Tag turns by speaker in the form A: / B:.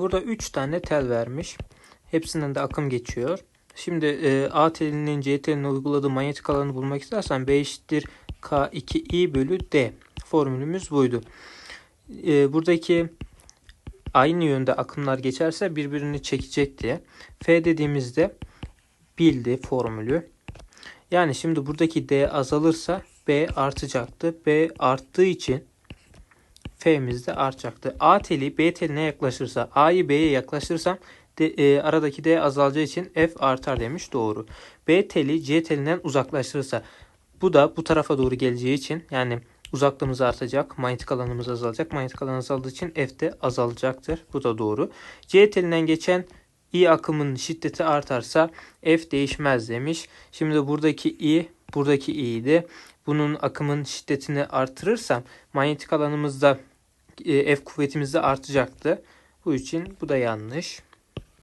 A: Burada 3 tane tel vermiş. Hepsinden de akım geçiyor. Şimdi e, A telinin C teline uyguladığı manyetik alanı bulmak istersen B eşittir K2I bölü D. Formülümüz buydu. E, buradaki aynı yönde akımlar geçerse birbirini çekecek diye. F dediğimizde bildi formülü. Yani şimdi buradaki D azalırsa B artacaktı. B arttığı için F'miz de artacaktı. A teli B teline yaklaşırsa, A'yı B'ye yaklaştırsam de, e, aradaki D azalacağı için F artar demiş. Doğru. B teli C telinden uzaklaştırırsa bu da bu tarafa doğru geleceği için yani uzaklığımız artacak. Manyetik alanımız azalacak. Manyetik alan azaldığı için F de azalacaktır. Bu da doğru. C telinden geçen I akımın şiddeti artarsa F değişmez demiş. Şimdi buradaki I buradaki i'ydi. Bunun akımın şiddetini artırırsam manyetik alanımızda F kuvvetimiz de artacaktı. Bu için bu da yanlış.